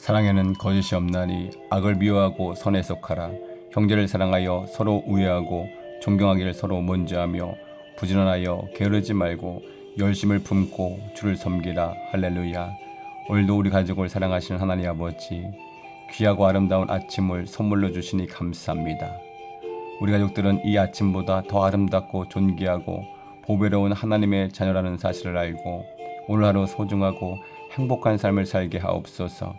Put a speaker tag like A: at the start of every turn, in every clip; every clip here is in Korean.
A: 사랑에는 거짓이 없나니 악을 미워하고 선에 속하라. 형제를 사랑하여 서로 우애하고 존경하기를 서로 먼저 하며 부지런하여 게으르지 말고 열심을 품고 주를 섬기라. 할렐루야. 오늘도 우리 가족을 사랑하시는 하나님 아버지 귀하고 아름다운 아침을 선물로 주시니 감사합니다. 우리 가족들은 이 아침보다 더 아름답고 존귀하고 보배로운 하나님의 자녀라는 사실을 알고 오늘 하루 소중하고 행복한 삶을 살게 하옵소서.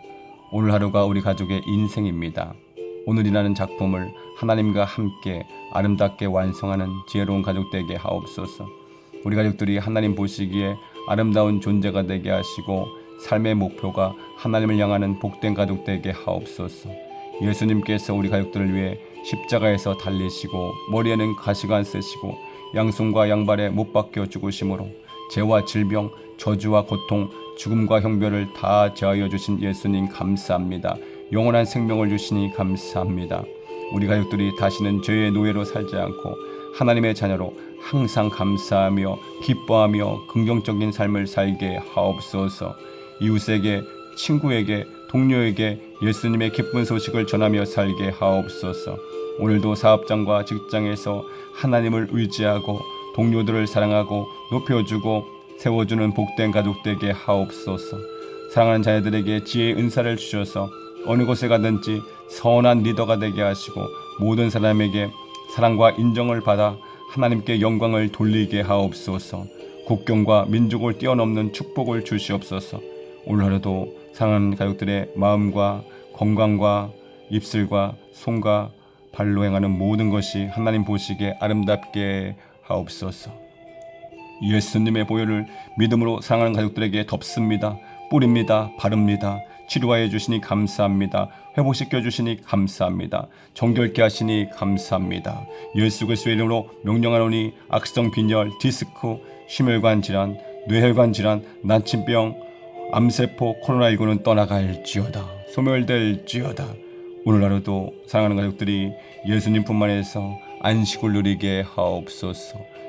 A: 오늘 하루가 우리 가족의 인생입니다. 오늘이라는 작품을 하나님과 함께 아름답게 완성하는 지혜로운 가족 되게 하옵소서. 우리 가족들이 하나님 보시기에 아름다운 존재가 되게 하시고 삶의 목표가 하나님을 향하는 복된 가족 되게 하옵소서. 예수님께서 우리 가족들을 위해 십자가에서 달리시고 머리에는 가시가 안 쓰시고 양손과 양발에 못 박혀 죽으심으로 죄와 질병, 저주와 고통, 죽음과 형별을 다 제하여 주신 예수님 감사합니다. 영원한 생명을 주시니 감사합니다. 우리 가족들이 다시는 죄의 노예로 살지 않고 하나님의 자녀로 항상 감사하며 기뻐하며 긍정적인 삶을 살게 하옵소서. 이웃에게 친구에게 동료에게 예수님의 기쁜 소식을 전하며 살게 하옵소서. 오늘도 사업장과 직장에서 하나님을 의지하고 동료들을 사랑하고 높여주고 세워주는 복된 가족 되게 하옵소서. 사랑하는 자녀들에게 지혜의 은사를 주셔서 어느 곳에 가든지 선한 리더가 되게 하시고 모든 사람에게 사랑과 인정을 받아 하나님께 영광을 돌리게 하옵소서. 국경과 민족을 뛰어넘는 축복을 주시옵소서. 오늘 하루도 사랑하는 가족들의 마음과 건강과 입술과 손과 발로 행하는 모든 것이 하나님 보시기에 아름답게 하옵소서. 예수님의 보혈을 믿음으로 사랑하는 가족들에게 덮습니다. 뿌립니다. 바릅니다. 치료하여 주시니 감사합니다. 회복시켜 주시니 감사합니다. 정결케 하시니 감사합니다. 예수 그리스도의 이름으로 명령하노니 악성 빈혈, 디스크, 심혈관 질환, 뇌혈관 질환, 난치병, 암세포, 코로나19는 떠나갈지어다. 소멸될지어다. 오늘 하루도 사랑하는 가족들이 예수님 품 안에서 안식을 누리게 하옵소서.